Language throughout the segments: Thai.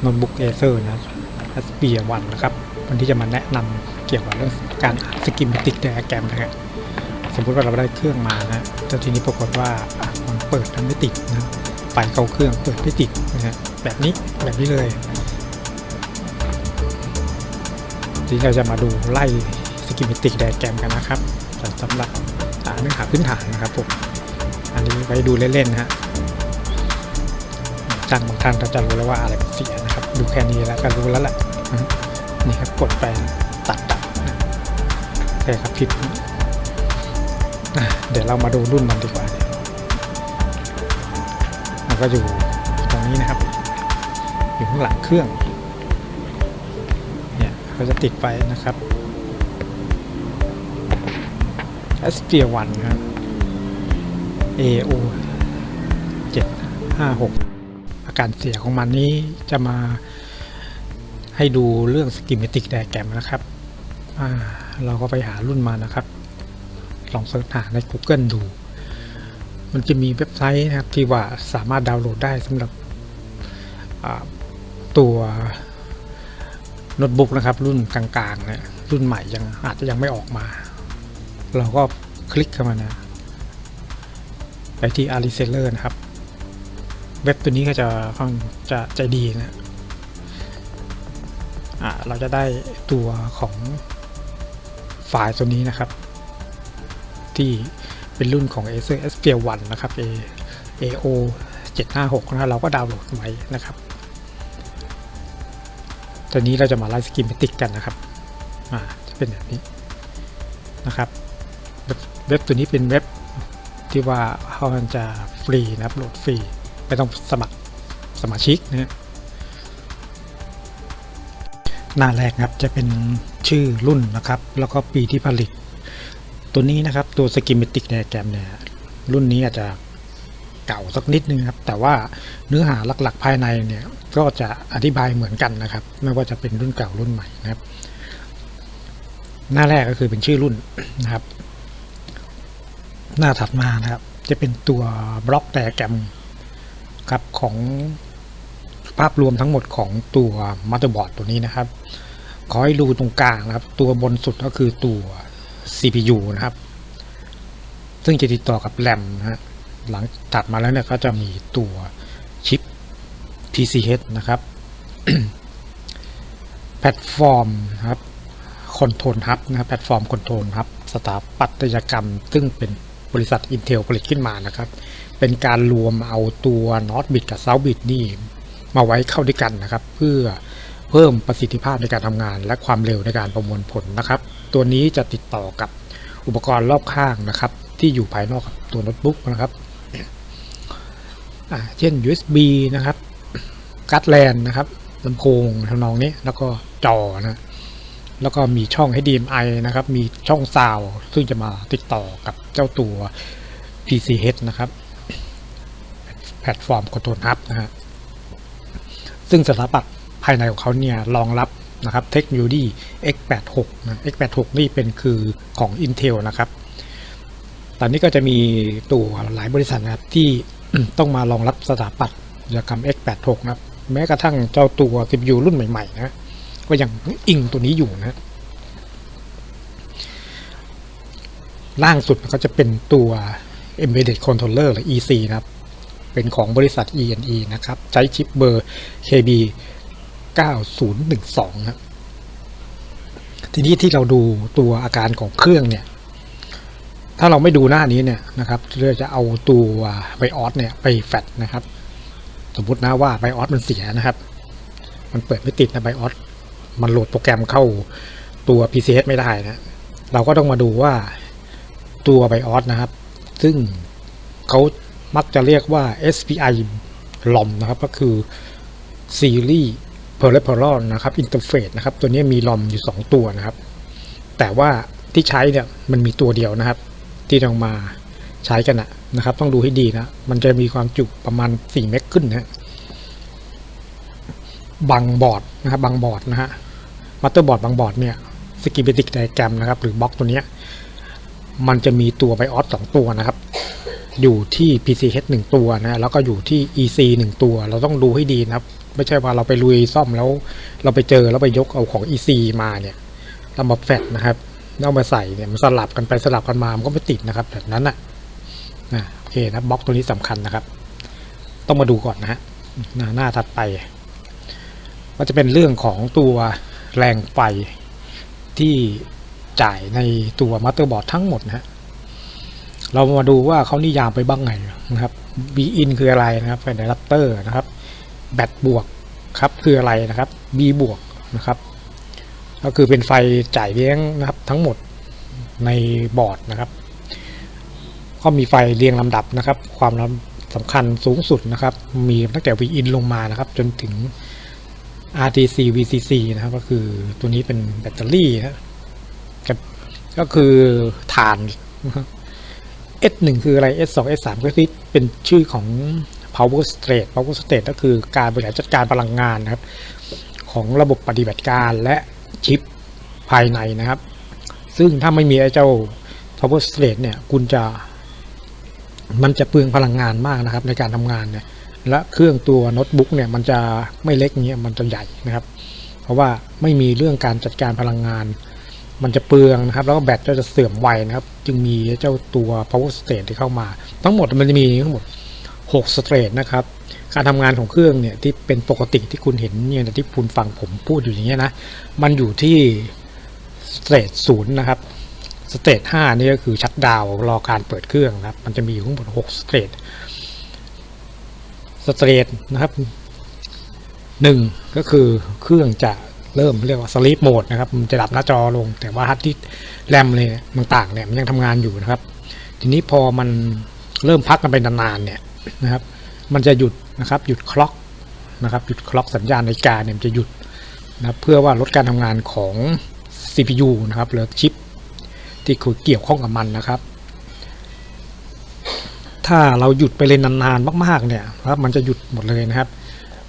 โน้ตบุ๊กเอเซอร์นะฮัสเปียวันนะครับ วันที่จะมาแนะนำเกี่ยวกับเรื่องการอ่านสกิมติกไดอะแกรมนะครับสมมุติว่าเราได้เครื่องมานะแต่ทีนี้ปรากฏว่ามันเปิดมันไม่ติดนะไฟเข้าเครื่องเปิดไม่ติดนะฮะแบบนี้แบบนี้เลยทีนี้เราจะมาดูไล่สกิมติกไดอะแกรมกันนะครับสำหรับเนื้อหาพื้นฐานนะครับผมอันนี้ไว้ดูเล่นๆนะฮะ ช่างบางท่านก็จะรู้แล้วว่าอะไรเป็นเสียนะครับ ดูแค่นี้แล้วก็รู้แล้วแหละนี่ครับกดไปตัดตัดนะใช่ครับผิดเดี๋ยวเรามาดูรุ่นมันดีกว่าเนี่ยมันก็อยู่ตรงนี้นะครับ อยู่ข้างหลังเครื่องเนี่ยเขาจะติดไปนะครับ s p 1ครับ AO 756อา การเสียของมันนี้จะมาให้ดูเรื่องสกิมเมติกไดแกรมนะครับ เราก็ไปหารุ่นมานะครับ ลองเสิร์ชหาใน Google ดู มันจะมีเว็บไซต์นะครับที่ว่าสามารถดาวน์โหลดได้สำหรับตัวโน้ตบุ๊กนะครับ รุ่นกลางๆเนี่ยรุ่นใหม่ยังอาจจะยังไม่ออกมา เราก็คลิกเข้ามานะไปที่ a r i s e l l e r นะครับ เว็บตัวนี้ก็จะค่อนจะใจดีนะอ่าเราจะได้ตัวของไฟล์ตัวนี้นะครับ ที่เป็นรุ่นของ Acer Aspire 1นะครับ A AO 756นะเราก็ดาวน์โหลดไว้นะครับตอนนี้เราจะมาไล่สกิมเมติกกันนะครับอ่าจะเป็นแบบนี้นะครับเว็บเว็บตัวนี้เป็นเว็บที่ว่าเขาจะฟรีนะครับโหลดฟรี ไม่ต้องสมัครสมาชิกนะฮะหน้าแรกนะครับจะเป็นชื่อรุ่นนะครับ แล้วก็ปีที่ผลิต ตัวนี้นะครับตัว Schematic Diagram เนี่ยรุ่นนี้อาจจะเก่าสักนิดนึงครับ แต่ว่าเนื้อหาหลักๆภายในเนี่ยก็จะอธิบายเหมือนกันนะครับ ไม่ว่าจะเป็นรุ่นเก่ารุ่นใหม่นะครับ หน้าแรกก็คือเป็นชื่อรุ่นนะครับ หน้าถัดมานะครับ จะเป็นตัวบล็อกไดแกรม ครับของภาพรวมทั้งหมดของตัวมัตเตอร์บอร์ดตัวนี้นะครับ ขอให้ดูตรงกลางนะครับ ตัวบนสุดก็คือตัว CPU นะครับ ซึ่งจะติดต่อกับแรมนะฮะหลังถัดมาแล้วเนี่ยก็จะมีตัวชิป PCH นะครับแพลตฟอร์มนะครับคอนโทรลฮับนะครับแพลตฟอร์มคอนโทรลฮับสถาปัตยกรรม ซึ่งเป็นบริษัท Intel ผลิตขึ้นมานะครับ เป็นการรวมเอาตัว North Bit กับ South Bit นี่มาไว้เข้าด้วยกันนะครับ เพื่อเพิ่มประสิทธิภาพในการทำงาน และความเร็วในการประมวลผลนะครับ ตัวนี้จะติดต่อกับอุปกรณ์รอบข้างนะครับ ที่อยู่ภายนอกตัวโน้ตบุ๊กนะครับเช่น USB นะครับการ์ดแลนนะครับลำโพงทำนองนี้แล้วก็จอนะแล้วก็มีช่อง HDMI นะครับ มีช่องซาวด์ซึ่งจะมาติดต่อกับเจ้าตัว PCH นะครับ แพลตฟอร์มคอนโทรลฮับนะฮะซึ่งสถาปัตย์ภายในของเขาเนี่ยรองรับนะครับเทคโนโลยี x86 นะ x86 นี่เป็นคือของ Intel นะครับ ตอนนี้ก็จะมีตัวหลายบริษัทนะครับที่ต้องมารองรับสถาปัตยกรรม x86 นะครับ แม้กระทั่งเจ้าตัว CPU รุ่นใหม่ๆนะ ก็ยังอิงตัวนี้อยู่นะ ล่างสุดก็จะเป็นตัว Embedded Controller หรือ EC นะครับ เป็นของบริษัท ENE นะครับ ใช้ชิปเบอร์ KB 9012ครับทีนี้ที่เราดูตัวอาการของเครื่องเนี่ย ถ้าเราไม่ดูหน้านี้เนี่ยนะครับเราจะเอาตัวไบออสเนี่ยไปแฟตนะครับ สมมตินะว่าไบออสมันเสียนะครับ มันเปิดไม่ติดนะไบออสมันโหลดโปรแกรมเข้าตัว PCS ไม่ได้นะ เราก็ต้องมาดูว่าตัวไบออสนะครับ ซึ่งเขา มักจะเรียกว่า SPI LOM นะครับก็คือ Series Peripheral นะครับ Interface นะครับ ตัวนี้มี LOM อยู่ 2 ตัวนะครับ แต่ว่าที่ใช้เนี่ยมันมีตัวเดียวนะครับ ที่ต้องมาใช้กันนะนะครับ ต้องดูให้ดีนะ มันจะมีความจุประมาณ 4 เมกขึ้นนะบางบอร์ดนะครับบางบอร์ดนะฮะมัตเตอร์บอร์ดบางบอร์ดเนี่ยสกิบิติกไดแกรมนะครับ หรือบล็อกตัวเนี้ย มันจะมีตัวไบออสสองตัวนะครับ อยู่ที่ PCH 1ตัวนะแล้วก็อยู่ที่ EC 1ตัว เราต้องดูให้ดีนะครับ ไม่ใช่ว่าเราไปลุยซ่อมแล้ว เราไปเจอแล้วไปยกเอาของ EC มาเนี่ยเรามาแฟดนะครับแล้วเอามาใส่เนี่ยมันสลับกันไปสลับกันมามันก็ไม่ติดนะครับแบบนั้นนะนะโอเคนะบล็อกตัวนี้สำคัญนะครับ ต้องมาดูก่อนนะฮะหน้าหน้าถัดไปก็จะเป็นเรื่องของตัวแรงไฟที่ จ่ายในตัวมัตเตอร์บอร์ดทั้งหมดนะฮะเรามาดูว่าเขานิยามไปบ้างไงนะครับ B in คืออะไรนะครับไฟไดรับเตอร์นะครับแบตบวกครับคืออะไรนะครับ B บวกนะครับ ก็คือเป็นไฟจ่ายเลี้ยงนะครับทั้งหมดในบอร์ดนะครับก็มีไฟเรียงลำดับนะครับ ความลำสำคัญสูงสุดนะครับ มีตั้งแต่ V in ลงมานะครับ จนถึง RTC VCC นะครับ ก็คือตัวนี้เป็นแบตเตอรี่นะ ก็คือฐาน S1 คืออะไร S2 S3 ก็คือเป็นชื่อของ power state power state ก็คือการบริหารจัดการพลังงานนะครับ ของระบบปฏิบัติการและชิปภายในนะครับ ซึ่งถ้าไม่มีไอ้เจ้า power state เนี่ย คุณจะ มันจะเปลืองพลังงานมากนะครับ ในการทำงานเนี่ย และเครื่องตัวโน้ตบุ๊กเนี่ย มันจะไม่เล็กเงี้ย มันจะใหญ่นะครับ เพราะว่าไม่มีเรื่องการจัดการพลังงาน มันจะเปลืองนะครับ แล้วก็แบตก็จะเสื่อมไวนะครับ จึงมีเจ้าตัว power state ที่เข้ามา ทั้งหมดมันจะมีทั้งหมด6 state นะครับ การทำงานของเครื่องเนี่ยที่เป็นปกติที่คุณเห็นเนี่ยที่คุณฟังผมพูดอยู่อย่างเงี้ยนะ มันอยู่ที่ state ศูนย์นะครับ state 5นี่ก็คือชัดดาวรอการเปิดเครื่องนะครับ มันจะมีอยู่ทั้งหมด6 state state นะครับหนึ่งก็คือเครื่องจะ เริ่มเรียกว่า sleep mode นะครับมันจะดับหน้าจอลง แต่ว่าฮาร์ดดิสก์แรมเลยต่างๆเนี่ยมันยังทำงานอยู่นะครับ ทีนี้พอมันเริ่มพักกันไปนานๆเนี่ยนะครับ มันจะหยุดนะครับหยุดคล็อกนะครับหยุดคล็อกสัญญาณนาฬิกาเนี่ยมันจะหยุดนะเพื่อว่าลดการทำงานของ CPU นะครับหรือชิปที่เกี่ยวข้องกับมันนะครับ ถ้าเราหยุดไปเลยนานๆมากๆเนี่ยครับมันจะหยุดหมดเลยนะครับ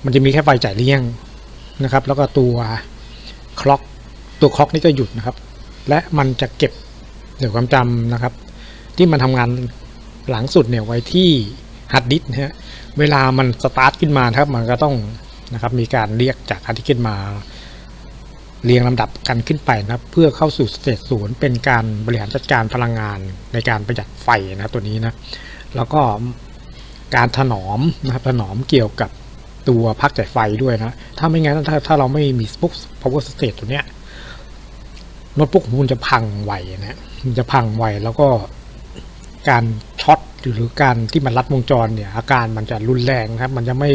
มันจะมีแค่ไฟจ่ายเลี้ยง นะครับ แล้วก็ตัวคล็อกตัวคล็อกนี่จะหยุดนะครับ และมันจะเก็บเดี๋ยวความจำนะครับ ที่มันทำงานหลังสุดเนี่ยไว้ที่ฮาร์ดดิสก์นะฮะเวลามันสตาร์ทขึ้นมาครับมันก็ต้องนะครับมีการเรียกจากฮาร์ดดิสก์ขึ้นมา เรียงลำดับกันขึ้นไปนะเพื่อเข้าสู่สเตจศูนย์เป็นการบริหารจัดการพลังงานในการประหยัดไฟนะตัวนี้นะแล้วก็การถนอมนะครับถนอมเกี่ยวกับ ตัวพักจ่ายไฟด้วยนะ ถ้าไม่งั้นถ้าถ้าเราไม่มีปุ๊บ power state ตัวเนี้ยโน้ตบุ๊กของคุณจะพังไวนะมันจะพังไวแล้วก็การช็อตหรือการที่มันรัดวงจรเนี่ย อาการมันจะรุนแรงครับ มันจะไม่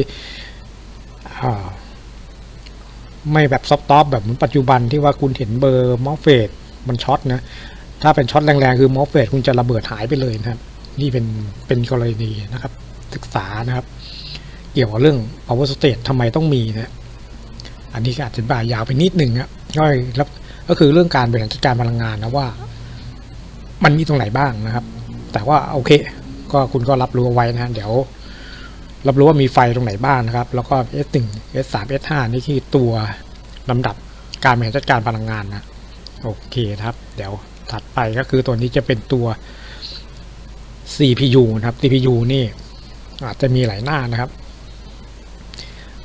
ไม่แบบซอฟต์แบบเหมือนปัจจุบันที่ว่าคุณเห็นเบอร์มอฟเฟตมันช็อตนะ ถ้าเป็นช็อตแรงๆ คือมอฟเฟตคุณจะระเบิดหายไปเลยนะครับ นี่เป็นเป็นกรณีนะครับ ศึกษานะครับ เกี่ยวกับเรื่อง power state ทำไมต้องมีนะอันนี้อาจจะบายยาวไปนิดหนึ่งครับก็แล้วก็คือเรื่องการบริหารจัดการพลังงานนะว่า มันมีตรงไหนบ้างนะครับ แต่ว่าโอเค ก็คุณก็รับรู้เอาไว้นะเดี๋ยว รับรู้ว่ามีไฟตรงไหนบ้างนะครับ แล้วก็ S1 S3 S5 นี่คือตัวลำดับการบริหารจัดการพลังงานนะโอเคครับ เดี๋ยวถัดไปก็คือตัวนี้จะเป็นตัว CPU นะครับ CPU นี่อาจจะมีหลายหน้านะครับ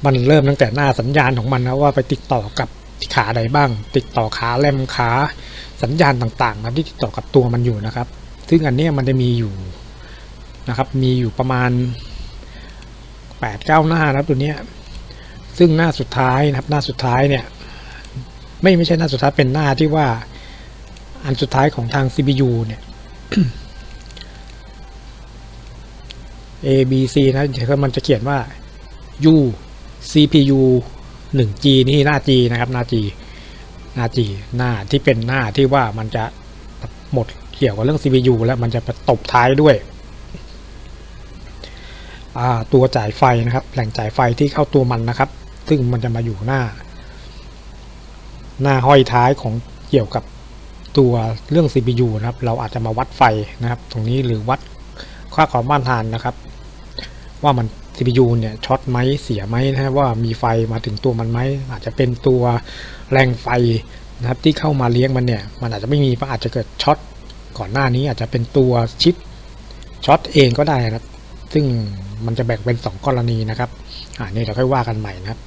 มันเริ่มตั้งแต่หน้าสัญญาณของมันนะว่าไปติดต่อกับขาใดบ้าง ติดต่อขาแรมขาสัญญาณต่างๆนะที่ติดต่อกับตัวมันอยู่นะครับ ซึ่งอันนี้มันจะมีอยู่นะครับ มีอยู่ประมาณ8ปดเก้าหน้านะครับตัวนี้ซึ่งหน้าสุดท้ายนะครับ หน้าสุดท้ายเนี่ย ไม่ไม่ใช่หน้าสุดท้ายเป็นหน้าที่ว่า อันสุดท้ายของทาง CPU เนี่ย A B C นะเดี๋ยวมันจะเขียนว่า U CPU 1G นี่หน้า G นะครับหน้า G หน้า G หน้าที่เป็นหน้าที่ว่ามันจะหมดเกี่ยวกับเรื่อง CPU แล้วมันจะไปตบท้ายด้วย ตัวจ่ายไฟนะครับ แหล่งจ่ายไฟที่เข้าตัวมันนะครับ ซึ่งมันจะมาอยู่หน้า หน้าห้อยท้ายของเกี่ยวกับตัวเรื่อง CPU นะครับ เราอาจจะมาวัดไฟนะครับ ตรงนี้หรือวัดค่าความต้านทานนะครับ ว่ามัน CPU เนี่ยช็อตไหมเสียไหมนะฮะว่ามีไฟมาถึงตัวมันไหมอาจจะเป็นตัวแรงไฟนะครับที่เข้ามาเลี้ยงมันเนี่ยมันอาจจะไม่มีอาจจะเกิดช็อตก่อนหน้านี้อาจจะเป็นตัวชิปช็อตเองก็ได้นะครับ ซึ่งมันจะแบ่งเป็น 2 กรณีนะครับอ่านี่เราค่อยว่ากันใหม่นะครับ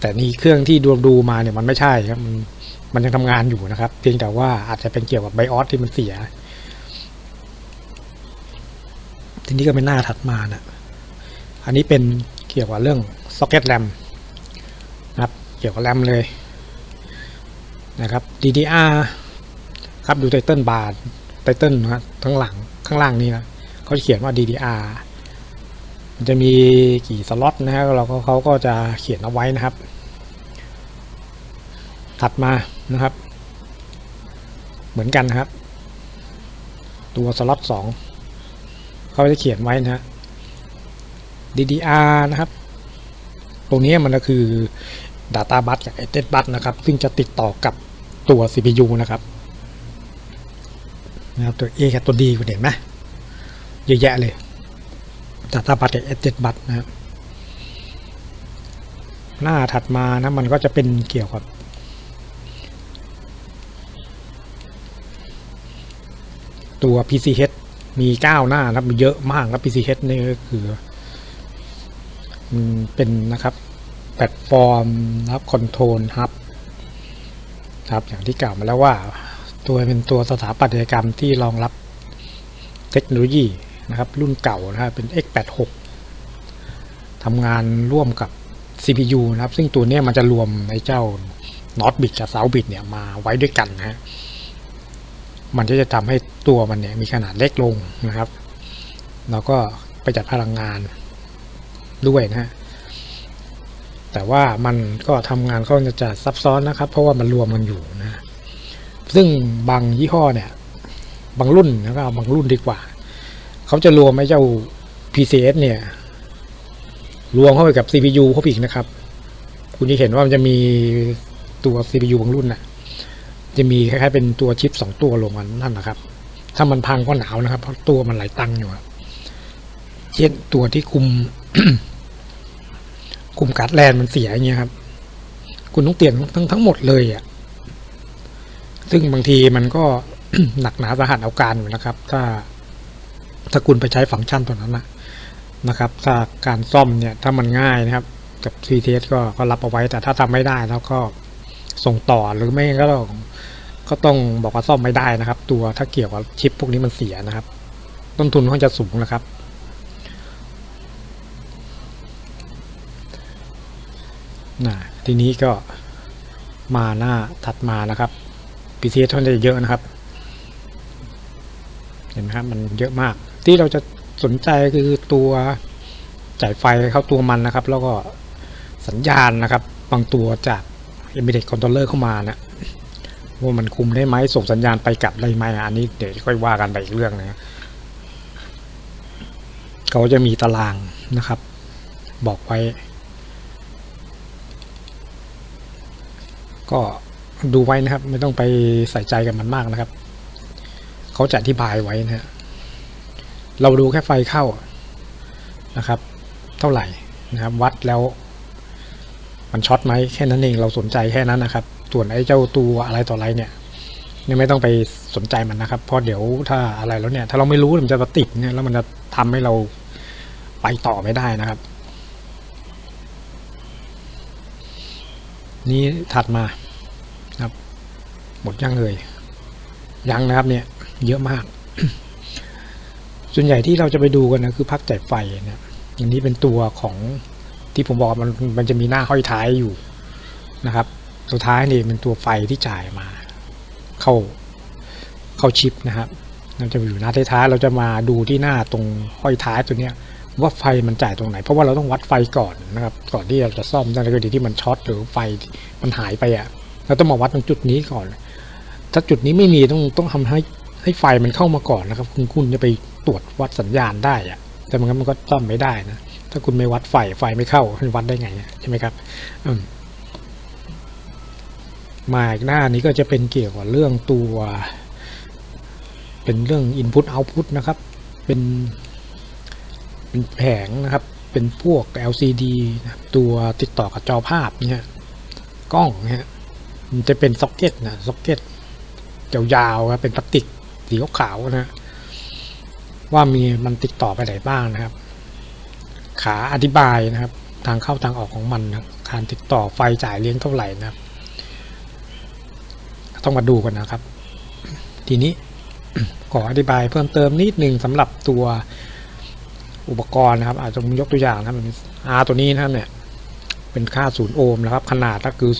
แต่นี่เครื่องที่ดูดูมาเนี่ยมันไม่ใช่ครับมันมันยังทำงานอยู่นะครับ เพียงแต่ว่าอาจจะเป็นเกี่ยวกับไบออสที่มันเสีย ทีนี้ก็เป็นหน้าถัดมานะ อันนี้เป็นเกี่ยวกับเรื่องซ็อกเก็ตแรมนะครับ เกี่ยวกับแรมเลยนะครับ DDR ครับดูไตเติลบาร์ไตเติลนะครับทั้งหลังข้างล่างนี้นะเขาเขียนว่า DDR มันจะมีกี่สล็อตนะฮะเราก็เขาก็จะเขียนเอาไว้นะครับ ถัดมานะครับ เหมือนกันนะครับ ตัวสล็อตสองเขาจะเขียนไว้นะฮะ DDR นะครับ ตรงนี้มันก็คือ Data Bus กับ s s Bus นะครับ ซึ่งจะติดต่อกับตัว CPU นะครับนะครับตัว A กับตัว D คุณเห็นไหมเยอะแยะเลย Data Bus กับ s s Bus นะครับหน้าถัดมานะมันก็จะเป็นเกี่ยวกับตัว PCH มี 9 หน้านะครับมีเยอะมากครับ PCH นี่ก็คือ เป็นนะครับแพลตฟอร์มนะครับคอนโทรลฮับครับอย่างที่กล่าวมาแล้วว่า ตัวเป็นตัวสถาปัตยกรรมที่รองรับเทคโนโลยีนะครับ รุ่นเก่านะครับเป็น x86 ทำงานร่วมกับ CPU นะครับ ซึ่งตัวนี้มันจะรวมในเจ้า n o t bit กับ s o u t bit เนี่ยมาไว้ด้วยกันนะฮะมันก็จะทำให้ตัวมันเนี่ยมีขนาดเล็กลงนะครับ แล้วก็ประหยัดพลังงาน ด้วยนะฮะแต่ว่ามันก็ทำงานก็จะซับซ้อนนะครับ เพราะว่ามันรวมกันอยู่นะ ซึ่งบางยี่ห้อเนี่ย บางรุ่นแล้วก็บางรุ่นดีกว่า เขาจะรวมไอ้เจ้า PCS เนี่ย รวมเข้าไปกับ CPU เข้าไปอีกนะครับ คุณจะเห็นว่ามันจะมีตัว CPU บางรุ่นน่ะ จะมีคล้ายๆเป็นตัวชิปสองตัวรวมกันนั่นนะครับ ถ้ามันพังก็หนาวนะครับ เพราะตัวมันหลายตังค์อยู่เช่นตัวที่คุม คุมการ์ดแลนมันเสียอย่างเงี้ยครับ คุณต้องเปลี่ยนทั้งทั้งหมดเลยอะซึ่งบางทีมันก็หนักหนาสาหัสเอาการอยู่นะครับ ถ้าถ้าคุณไปใช้ฟังก์ชันตัวนั้นนะนะครับถ้าการซ่อมเนี่ย ถ้ามันง่ายนะครับ กับ CTS ก็ก็รับเอาไว้ แต่ถ้าทำไม่ได้แล้วก็ส่งต่อหรือไม่ก็ต้องก็ต้องบอกว่าซ่อมไม่ได้นะครับ ตัวถ้าเกี่ยวกับชิปพวกนี้มันเสียนะครับ ต้นทุนค่อนจะสูงนะครับ นะทีนี้ก็มาหน้าถัดมานะครับ PCS ท่านจะเยอะนะครับ เห็นไหมครับมันเยอะมาก ที่เราจะสนใจคือตัวจ่ายไฟเข้าตัวมันนะครับ แล้วก็สัญญาณนะครับ บางตัวจาก Embedded Controller เข้ามานะว่ามันคุมได้ไหมส่งสัญญาณไปกลับได้ไหมอันนี้เดี๋ยวค่อยว่ากันไปอีกเรื่องนะเขาจะมีตารางนะครับ บอกไว้ ก็ดูไว้นะครับ ไม่ต้องไปใส่ใจกับมันมากนะครับ เขาจะอธิบายไว้นะฮะเราดูแค่ไฟเข้านะครับ เท่าไหร่นะครับ วัดแล้วมันช็อตไหมแค่นั้นเองเราสนใจแค่นั้นนะครับ ส่วนไอ้เจ้าตัวอะไรต่ออะไรเนี่ยเนี่ยไม่ต้องไปสนใจมันนะครับเพราะเดี๋ยวถ้าอะไรแล้วเนี่ย ถ้าเราไม่รู้มันจะติดเนี่ยแล้วมันจะทำให้เราไปต่อไม่ได้นะครับ นี่ถัดมาครับหมดยังเลยยังนะครับเนี่ยเยอะมาก ส่วนใหญ่ที่เราจะไปดูกันนะคือพักจ่ายไฟเนี่ยอันนี้เป็นตัวของที่ผมบอกมันมันจะมีหน้าห้อยท้ายอยู่นะครับ สุดท้ายนี่เป็นตัวไฟที่จ่ายมา เข้าเข้าชิปนะครับเราจะอยู่หน้าท้ายๆเราจะมาดูที่หน้าตรงห้อยท้ายตัวเนี้ย ว่าไฟมันจ่ายตรงไหน เพราะว่าเราต้องวัดไฟก่อนนะครับ ก่อนที่เราจะซ่อมในกรณีที่มันช็อตหรือไฟมันหายไปอะเราต้องมาวัดตรงจุดนี้ก่อน ถ้าจุดนี้ไม่มีต้องต้องทำให้ให้ไฟมันเข้ามาก่อนนะครับ คุณคุณจะไปตรวจวัดสัญญาณได้อะแต่มันมันก็ซ่อมไม่ได้นะถ้าคุณไม่วัดไฟไฟไม่เข้าคุณวัดได้ไงใช่ไหมครับอืมมาอีกหน้านี้ก็จะเป็นเกี่ยวกับเรื่องตัว เป็นเรื่อง Input Output นะครับ เป็น เป็นแผงนะครับ เป็นพวก LCD นะตัวติดต่อกับจอภาพเนี่ยกล้องเนี่ยมันจะเป็นซ็อกเก็ตนะซ็อกเก็ตยาวๆครับเป็นพลาสติกสีขาวๆนะ ว่ามีมันติดต่อไปไหนบ้างนะครับ ขาอธิบายนะครับ ทางเข้าทางออกของมันนะการติดต่อไฟจ่ายเลี้ยงเท่าไหร่นะครับ ต้องมาดูกันนะครับ ทีนี้ขออธิบายเพิ่มเติมนิดหนึ่งสำหรับตัว อุปกรณ์นะครับ อาจจะยกตัวอย่างนะครับ R ตัวนี้นะครับเนี่ย เป็นค่า 0 โอห์มนะครับ ขนาดก็คือ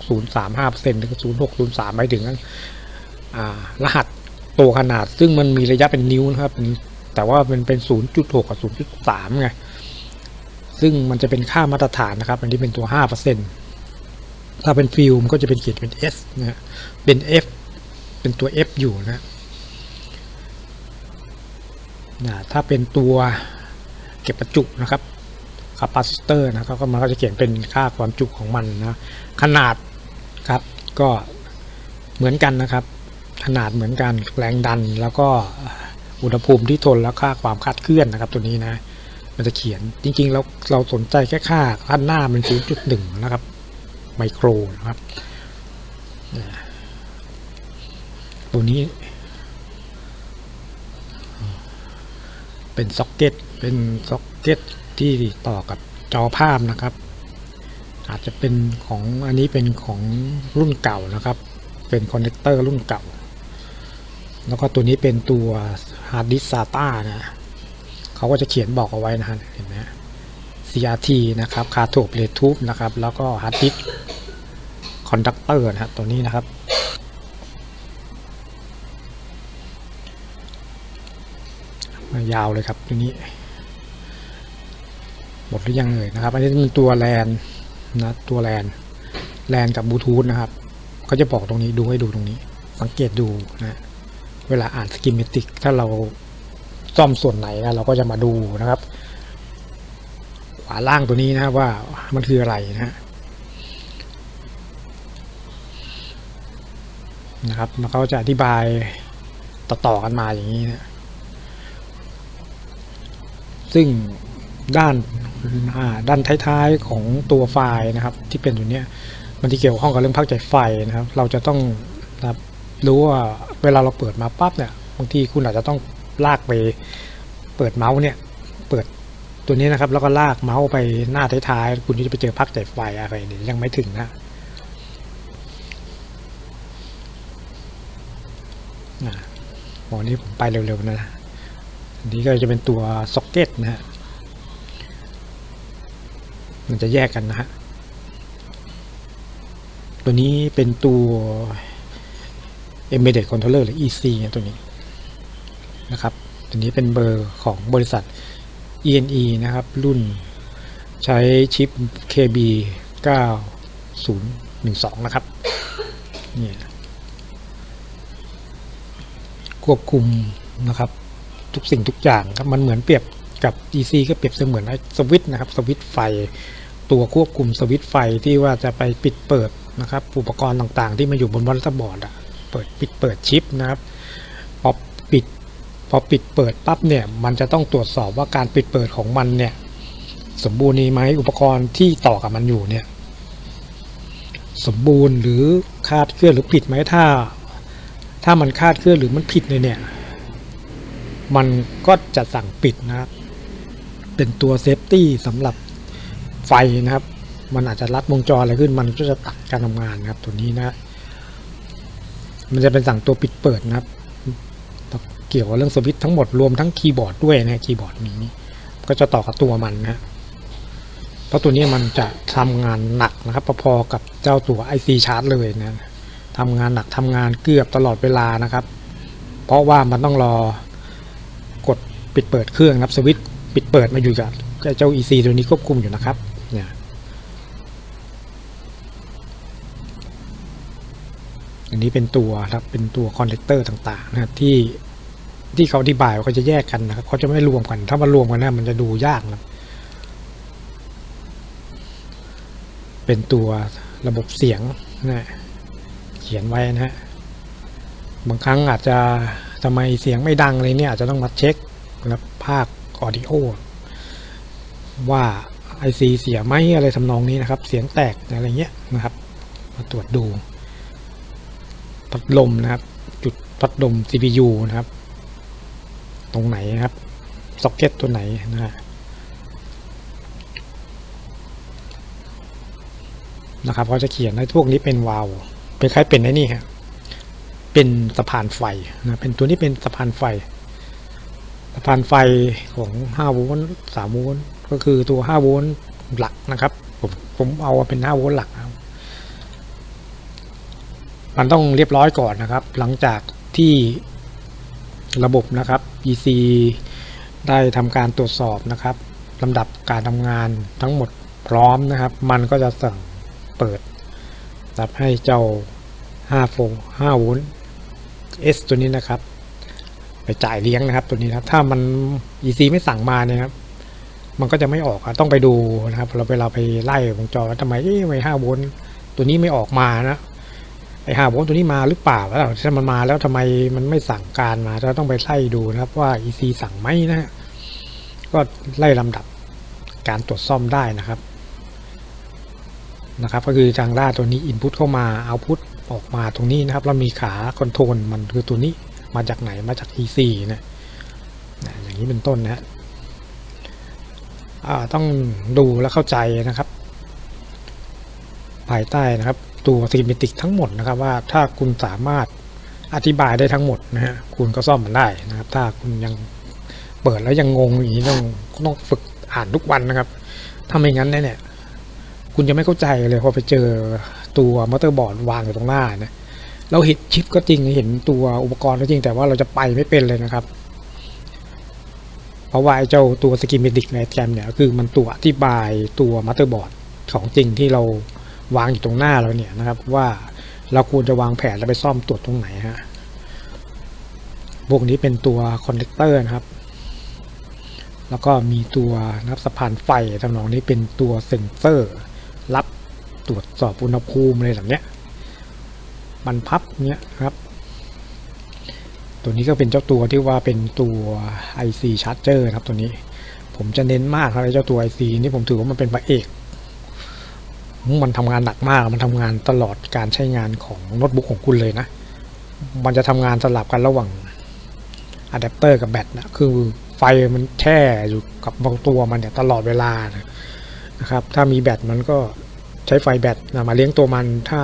06035%ถึง 0603 ไปถึงอ่ารหัสตัวขนาด ซึ่งมันมีระยะเป็นนิ้วนะครับ แต่ว่ามันเป็น 0.6 กับ 0.3 ไง ซึ่งมันจะเป็นค่ามาตรฐานนะครับ อันนี้เป็นตัว 5%ถ้าเป็นฟิล์มก็จะเป็นเขียนเป็น S นะเป็น F เป็นตัว F อยู่นะนะถ้าเป็นตัว เก็บประจุนะครับคาปาซิเตอร์นะครับก็มันก็จะเขียนเป็นค่าความจุของมันนะขนาดครับก็เหมือนกันนะครับ ขนาดเหมือนกันแรงดันแล้วก็อุณหภูมิที่ทนแล้วค่าความคาดเคลื่อนนะครับ ตัวนี้นะ มันจะเขียนจริงๆเราเราสนใจแค่ค่าขั้นหน้ามัน 0.1 นะครับ ไมโครนะครับ ตัวนี้ เป็นซ็อกเก็ต เป็นซ็อกเก็ตที่ต่อกับจอภาพนะครับ อาจจะเป็นของอันนี้เป็นของรุ่นเก่านะครับ เป็นคอนเนคเตอร์รุ่นเก่า แล้วก็ตัวนี้เป็นตัวฮาร์ดดิสซาต้านะเขาก็จะเขียนบอกเอาไว้นะฮะเห็นไหม CRT นะครับคาโทบเลทูบนะครับ แล้วก็ฮาร์ดดิสคอนดักเตอร์นะครับตัวนี้นะครับยาวเลยครับตัวนี้ หมดหรือยังเลยนะครับ อันนี้เป็นตัวแลนนะตัวแลนแลนกับบลูทูธนะครับเขาจะบอกตรงนี้ดูให้ดูตรงนี้ สังเกตดูนะเวลาอ่านสกิมเมติกถ้าเราซ่อมส่วนไหนนะเราก็จะมาดูนะครับ ขวาล่างตัวนี้นะว่ามันคืออะไรนะฮะนะครับแล้วเขาจะอธิบายต่อๆกันมาอย่างนี้นะซึ่ง ด้านด้านท้ายๆของตัวไฟล์นะครับ ที่เป็นตัวเนี้ยมันที่เกี่ยวข้องกับเรื่องพักจ่ายไฟนะครับ เราจะต้องนะครับรู้ว่าเวลาเราเปิดมาปั๊บเนี่ยบางทีคุณอาจจะต้องลากไปเปิดเมาส์เนี่ยเปิดตัวนี้นะครับ แล้วก็ลากเมาส์ไปหน้าท้ายๆคุณจะไปเจอพักจ่ายไฟอะไรเนี่ยยังไม่ถึงนะนะวันนี้ผมไปเร็วๆนะอันนี้ก็จะเป็นตัวซ็อกเก็ตนะฮะ มันจะแยกกันนะฮะ ตัวนี้เป็นตัว Embedded Controller หรือ EC เนี่ยตัวนี้นะครับ ตัวนี้เป็นเบอร์ของบริษัท ENE นะครับ รุ่นใช้ชิป KB 9012 นะครับนี่ควบคุมนะครับ ทุกสิ่งทุกอย่างครับมันเหมือนเปรียบ กับ EC ก็เปรียบเสมือนสวิตช์นะครับสวิตช์ไฟ ตัวควบคุมสวิตช์ไฟที่ว่าจะไปปิดเปิดนะครับ อุปกรณ์ต่างๆ ที่มาอยู่บนวัตถุบอร์ดอะเปิดปิดเปิดชิปนะครับพอปิดพอปิดเปิดปั๊บเนี่ยมันจะต้องตรวจสอบว่าการปิดเปิดของมันเนี่ยสมบูรณ์ไหมอุปกรณ์ที่ต่อกับมันอยู่เนี่ยสมบูรณ์หรือคาดเคลื่อนหรือผิดไหมถ้า ถ้ามันคาดเคลื่อนหรือมันผิดเลยเนี่ย มันก็จะสั่งปิดนะครับ เป็นตัวเซฟตี้สำหรับไฟนะครับ มันอาจจะรัดวงจรอะไรขึ้น มันก็จะตัดการทำงานนะครับ ตัวนี้นะ มันจะเป็นสั่งตัวปิดเปิดนะครับ เกี่ยวกับเรื่องสวิตช์ทั้งหมดรวมทั้งคีย์บอร์ดด้วยนะคีย์บอร์ดนี้ ก็จะต่อกับตัวมันนะเพราะตัวนี้มันจะทำงานหนักนะครับ พอๆกับเจ้าตัว IC chart เลยนะทำงานหนักทำงานเกือบตลอดเวลานะครับ เพราะว่ามันต้องรอกดปิดเปิดเครื่องนะครับสวิตช์ ปิดเปิดมาอยู่กับเจ้า EC ตัวนี้ควบคุมอยู่นะครับเนี่ยอันนี้เป็นตัวครับเป็นตัวคอนเนคเตอร์ต่างๆนะที่ที่เขาอธิบายว่าเขาจะแยกกันนะครับเขาจะไม่รวมกัน ถ้ามารวมกันนะมันจะดูยากนะเป็นตัวระบบเสียงนะเขียนไว้นะฮะบางครั้งอาจจะทำไมเสียงไม่ดังเลยเนี่ยอาจจะต้องมาเช็คนะภาค ออดิโอว่า IC เสียไหมอะไรทำนองนี้นะครับ เสียงแตกอะไรเงี้ยนะครับ มาตรวจดูพัดลมนะครับ จุดพัดลม CPU นะครับ ตรงไหนนะครับซ็อกเก็ตตัวไหนนะฮะนะครับเขาจะเขียนให้พวกนี้เป็นวาล์วเป็นคล้ายเป็นไอ้นี่ฮะเป็นสะพานไฟนะเป็นตัวนี้เป็นสะพานไฟ สะพานไฟของ 5 โวลต์3โวลต์ก็คือตัว 5 โวลต์หลักนะครับ ผมผมเอาเป็น 5 โวลต์หลัก มันต้องเรียบร้อยก่อนนะครับ หลังจากที่ระบบนะครับ EC ได้ทำการตรวจสอบนะครับลำดับการทำงานทั้งหมดพร้อมนะครับ มันก็จะสั่งเปิดรับให้เจ้า5โฟ5โวลต์ S ตัวนี้นะครับ ไปจ่ายเลี้ยงนะครับ ตัวนี้นะครับถ้ามัน EC ไม่สั่งมาเนี่ยครับมันก็จะไม่ออกอต้องไปดูนะครับ เราไปเวลาไปไล่วงจรว่าทำไมเอ๊ะทำไม5โวลต์ตัวนี้ไม่ออกมานะไอ้5โวลต์ตัวนี้มาหรือเปล่าแล้วถ้ามันมาแล้วทำไมมันไม่สั่งการมาเราต้องไปไล่ดูนะครับว่า EC สั่งไหมนะฮะก็ไล่ลำดับการตรวจซ่อมได้นะครับนะครับ ก็คือทางด้านตัวนี้ Input เข้ามา Output ออกมาตรงนี้นะครับ แล้วมีขาคอนโทรลมันคือตัวนี้ มาจากไหนมาจาก EC นะนะอย่างนี้เป็นต้นนะฮะต้องดูและเข้าใจนะครับ ภายใต้นะครับ ตัวสกิมติกทั้งหมดนะครับ ว่าถ้าคุณสามารถอธิบายได้ทั้งหมดนะฮะคุณก็ซ่อมมันได้นะครับ ถ้าคุณยังเปิดแล้วยังงงอย่างนี้ต้องต้องฝึกอ่านทุกวันนะครับถ้าไม่งั้นเนี่ยคุณจะไม่เข้าใจเลยพอไปเจอตัวมอเตอร์บอร์ดวางอยู่ตรงหน้านะ เราเห็นชิปก็จริงเห็นตัวอุปกรณ์ก็จริงแต่ว่าเราจะไปไม่เป็นเลยนะครับ เพราะว่าไอ้เจ้าตัวสกิมเมดิกในแกรมเนี่ยคือมันตัวอธิบายตัวมอเตอร์บอร์ดของจริงที่เราวางอยู่ตรงหน้าเราเนี่ยนะครับ ว่าเราควรจะวางแผนแล้วไปซ่อมตรวจตรงไหนฮะพวกนี้เป็นตัวคอนเนคเตอร์นะครับ แล้วก็มีตัวนะครับสะพานไฟทำนองนี้เป็นตัวเซ็นเซอร์ รับตรวจสอบอุณหภูมิอะไรแบบเนี้ย มันพับเนี้ยครับตัวนี้ก็เป็นเจ้าตัวที่ว่าเป็นตัว IC Charger ครับตัวนี้ ผมจะเน้นมากครับเจ้าตัว IC นี่ผมถือว่ามันเป็นพระเอกมันทำงานหนักมาก มันทำงานตลอดการใช้งานของโน้ตบุ๊กของคุณเลยนะ มันจะทำงานสลับกันระหว่างอะแดปเตอร์กับแบตนะ คือไฟมันแช่อยู่กับบางตัวมันเนี่ยตลอดเวลานะนะครับ ถ้ามีแบตมันก็ใช้ไฟแบตนะมาเลี้ยงตัวมัน ถ้า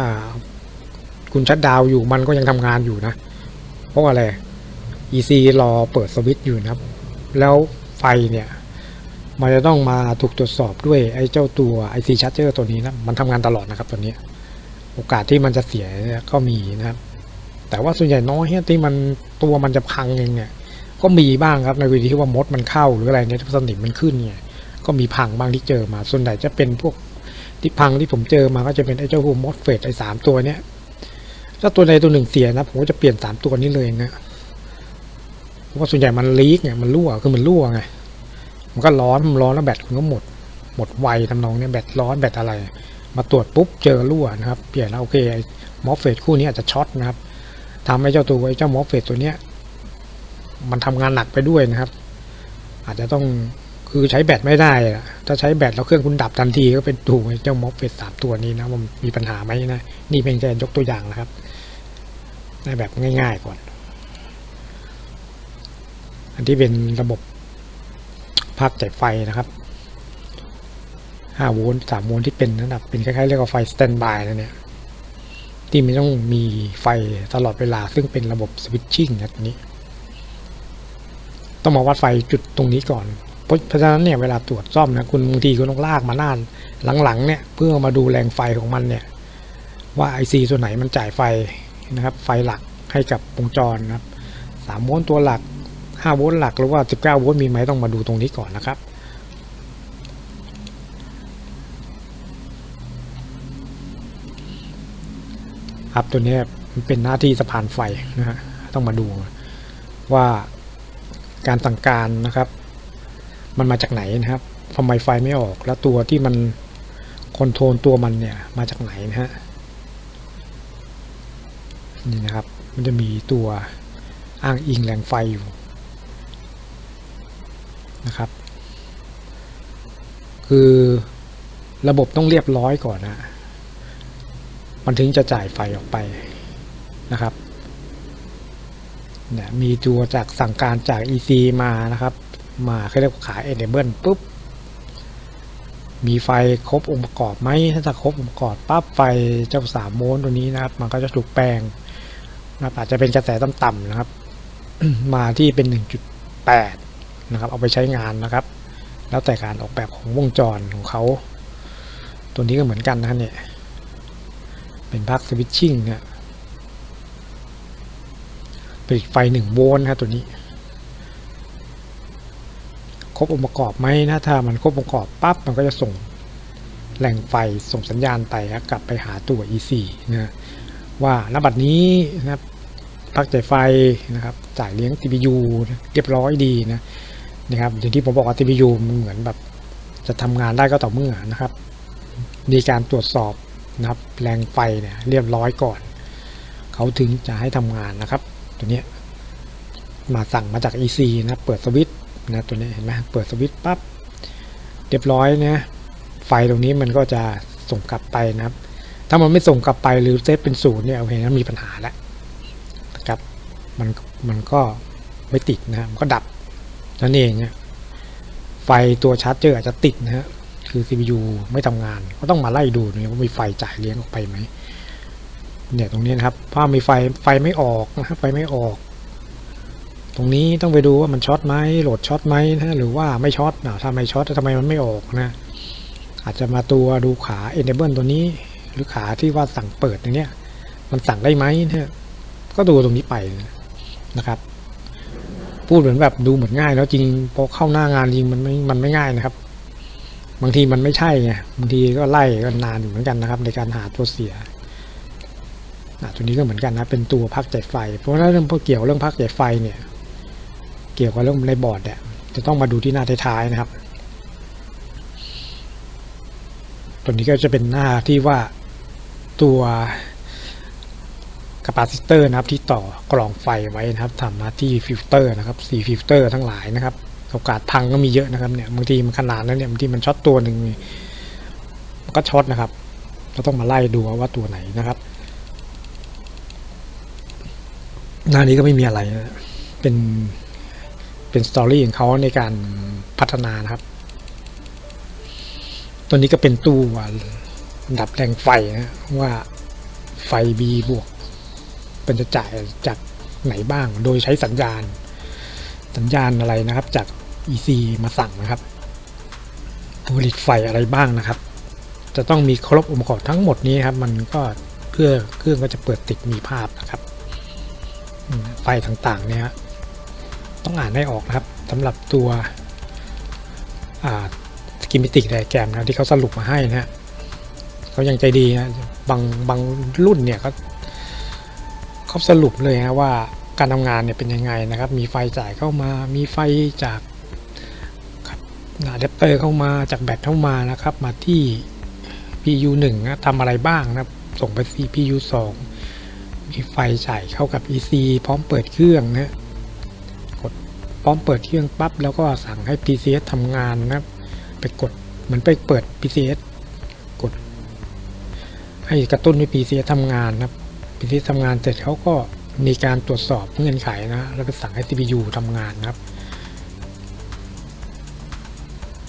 คุณชัดดาวอยู่มันก็ยังทำงานอยู่นะ เพราะอะไร EC รอเปิดสวิตช์อยู่นะแล้วไฟเนี่ย มันจะต้องมาถูกตรวจสอบด้วยไอ้เจ้าตัว IC Charger ตัวนี้นะ มันทำงานตลอดนะครับตัวนี้ โอกาสที่มันจะเสียก็มีนะครับ แต่ว่าส่วนใหญ่น้อยที่มันตัวมันจะพังเองเนี่ย ก็มีบ้างครับในวิธีที่ว่ามดมันเข้าหรืออะไรเนี่ยสนิมมันขึ้นเนี่ย ก็มีพังบ้างที่เจอมา ส่วนใหญ่จะเป็นพวกที่พังที่ผมเจอมาก็จะเป็นไอ้เจ้าพวมดเฟดไอ้สามตัวเนี้ย ถ้าตัวใดตัวหนึ่งเสียนะผมก็จะเปลี่ยนสามตัวนี้เลยนะเพราะว่าส่วนใหญ่มันลีกเนี่ยมันรั่วคือมันรั่วไงมันก็ร้อนมันร้อนแล้วแบตมันก็หมด หมดไวทำนองเนี้ยแบตร้อนแบตอะไร มาตรวจปุ๊บเจอรั่วนะครับ เปลี่ยนแล้วโอเคมอฟเฟตคู่นี้อาจจะช็อตนะครับทำให้เจ้าตัวไอ้เจ้ามอฟเฟตตัวเนี้ยมันทำงานหนักไปด้วยนะครับ อาจจะต้องคือใช้แบตไม่ได้อะถ้าใช้แบตแล้วเครื่องคุณดับทันทีก็เป็นถูกไอ้เจ้ามอฟเฟตสามตัวนี้นะมันมีปัญหาไหมนะ นี่เป็นแค่ยกตัวอย่างนะครับ ในแบบง่ายๆก่อน อันที่เป็นระบบภาคจ่ายไฟนะครับ5โวลต์3โวลต์ที่เป็นระดับเป็นคล้ายๆเรียกว่าไฟสแตนบายนะเนี่ยที่ไม่ต้องมีไฟตลอดเวลาซึ่งเป็นระบบสวิตชิ่งนะตัวนี้ ต้องมาวัดไฟจุดตรงนี้ก่อน เพราะฉะนั้นเนี่ยเวลาตรวจซ่อมนะคุณบางทีคุณต้องลากมานานหลังๆเนี่ยเพื่อมาดูแรงไฟของมันเนี่ย ว่า IC ตัวไหนมันจ่ายไฟ นะครับ ไฟหลักให้กับวงจรนะครับ3โวลต์ตัวหลัก 5 โวลต์หลักหรือว่า 19 โวลต์มีไหมต้องมาดูตรงนี้ก่อนนะครับครับตัวนี้มันเป็นหน้าที่สะพานไฟนะฮะต้องมาดูว่าการสั่งการนะครับ มันมาจากไหนนะครับทำไมไฟไม่ออก แล้วตัวที่มันคอนโทรลตัวมันเนี่ยมาจากไหนนะฮะ นี่นะครับ มันจะมีตัวอ้างอิงแรงไฟอยู่นะครับ คือระบบต้องเรียบร้อยก่อนนะมันถึงจะจ่ายไฟออกไปนะครับเนี่ยมีตัวจากสั่งการจาก EC มานะครับ มาเขาเรียกขาย enable ปุ๊บ มีไฟครบองค์ประกอบไหมถ้าจะครบองค์ประกอบปั๊บไฟเจ้าสามโวลตัวนี้นะครับ มันก็จะถูกแปลง นะครับอาจจะเป็นกระแสต่ำๆนะครับ มาที่เป็น 1.8 นะครับ เอาไปใช้งานนะครับ แล้วแต่การออกแบบของวงจรของเขา ตัวนี้ก็เหมือนกันนะเนี่ย เป็นพักสวิตชิ่งเนี่ยผลิตไฟ 1 โวลต์นะครับตัวนี้ ครบองค์ประกอบไหมนะถ้ามันครบองค์ประกอบปั๊บมันก็จะส่งแหล่งไฟส่งสัญญาณไปกลับไปหาตัว EC นะว่าณบัดนี้นะครับ พักจ่ายไฟนะครับจ่ายเลี้ยง CPU นะเรียบร้อยดีนะนะครับอย่างที่ผมบอกว่า CPU มันเหมือนแบบจะทำงานได้ก็ต่อเมื่อนะครับมีการตรวจสอบนะครับแรงไฟเนี่ยเรียบร้อยก่อน เขาถึงจะให้ทำงานนะครับ ตัวนี้มาสั่งมาจาก EC นะเปิดสวิตช์นะตัวนี้เห็นไหมเปิดสวิตช์ปั๊บเรียบร้อยนะไฟตรงนี้มันก็จะส่งกลับไปนะครับ ถ้ามันไม่ส่งกลับไปหรือเซตเป็นศูนย์เนี่ยโอเคนะมีปัญหาแล้ว มันมันก็ไม่ติดนะมันก็ดับนั่นเองไฟตัวชาร์จเจอร์อาจจะติดนะฮะคือ CPU ไม่ทำงาน ก็ต้องมาไล่ดูนะว่ามีไฟจ่ายเลี้ยงออกไปไหมเนี่ยตรงนี้นะครับถ้ามีไฟไฟไม่ออกนะครับไฟไม่ออก ตรงนี้ต้องไปดูว่ามันช็อตไหมโหลดช็อตไหมนะหรือว่าไม่ช็อตนะถ้าไม่ช็อตทำไมมันไม่ออกนะ อาจจะมาตัวดูขา enable ตัวนี้ หรือขาที่ว่าสั่งเปิดอย่างเนี้ยมันสั่งได้ไหมนี่ยก็ดูตรงนี้ไปนะ นะครับ พูดเหมือนแบบดูเหมือนง่าย แล้วจริงพอเข้าหน้างานจริงมันไม่มันไม่ง่ายนะครับ บางทีมันไม่ใช่ไงบางทีก็ไล่กันนานอยู่เหมือนกันนะครับ ในการหาตัวเสียอะตัวนี้ก็เหมือนกันนะเป็นตัวพักจ่ายไฟ เพราะฉะนั้นเรื่องพวกเกี่ยวเรื่องพักจ่ายไฟเนี่ย เกี่ยวกับเรื่องในบอร์ดเนี่ยจะต้องมาดูที่หน้าท้ายๆนะครับ ตัวนี้ก็จะเป็นหน้าที่ว่าตัว ก a ปาซิเตอร์นะครับที่ต่อกล่องไฟไว้นะครับทำหน้าที่ฟิลเตอร์นะครับสีฟิลเตอร์ทั้งหลายนะครับโอกาสพังก็มีเยอะนะครับเนี่ยบางทีมันขนาดนั้นเนี่ยบางทีมันช็อตตัวหนึ่งมันก็ช็อตนะครับเราต้องมาไล่ดูว่าตัวไหนนะครับ หน้านี้ก็ไม่มีอะไรนะเป็นเป็นสตอรี่ของเขาในการพัฒนานะครับ ตัวนี้ก็เป็นตู้ดับแรงไฟนะว่าไฟ B บวก เป็นจะจ่ายจากไหนบ้าง โดยใช้สัญญาณ สัญญาณอะไรนะครับ จาก EC มาสั่งนะครับผลิตไฟอะไรบ้างนะครับ จะต้องมีครบองค์ประกอบทั้งหมดนี้ครับ มันก็เพื่อเครื่องก็จะเปิดติดมีภาพนะครับ ไฟต่างๆ เนี่ยต้องอ่านให้ออกนะครับสำหรับตัวอ่าสกิมมิติกไดแกรมนะที่เขาสรุปมาให้นะฮะเขายังใจดีนะบางบางรุ่นเนี่ยเขา เขาสรุปเลยนะว่าการทำงานเนี่ยเป็นยังไงนะครับ มีไฟจ่ายเข้ามา มีไฟจากอะแดปเตอร์เข้ามาจากแบตเข้ามานะครับ มาที่ PU 1นะทำอะไรบ้างนะครับ ส่งไปที่ PU 2มีไฟจ่ายเข้ากับ EC พร้อมเปิดเครื่องนะกดพร้อมเปิดเครื่องปั๊บแล้วก็สั่งให้ PCS ทำงานนะครับ ไปกดเหมือนไปเปิด PCS กด ให้กระตุ้นให้ PCS ทำงานนะครับ PCS ทำงานเสร็จเขาก็มีการตรวจสอบเงื่อนไขนะแล้วก็สั่งให้ CPU ทำงานนะครับ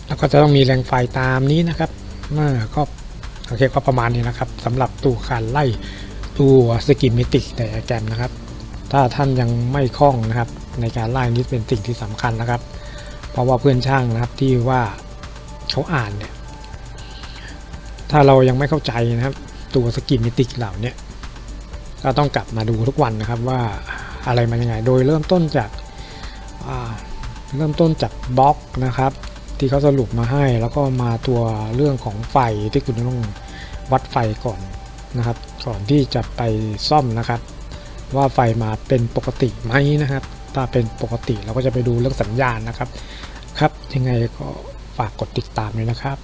แล้วก็จะต้องมีแรงไฟตามนี้นะครับอ่าก็โอเคก็ประมาณนี้นะครับสำหรับตัวการไล่ตัวสกิมมิติกไดอะแกรมนะครับ ถ้าท่านยังไม่คล่องนะครับ ในการไล่นี้เป็นสิ่งที่สำคัญนะครับ เพราะว่าเพื่อนช่างนะครับที่ว่าเขาอ่านเนี่ยถ้าเรายังไม่เข้าใจนะครับ ตัวสกิมมิติกเหล่านี้ ก็ต้องกลับมาดูทุกวันนะครับว่าอะไรมันยังไง โดยเริ่มต้นจากเริ่มต้นจากบล็อกนะครับ ที่เขาสรุปมาให้แล้วก็มาตัวเรื่องของไฟที่คุณต้องวัดไฟก่อนนะครับ ก่อนที่จะไปซ่อมนะครับ ว่าไฟมาเป็นปกติไหมนะครับ ถ้าเป็นปกติเราก็จะไปดูเรื่องสัญญาณนะครับ ครับยังไงก็ฝากกดติดตามเลยนะครับ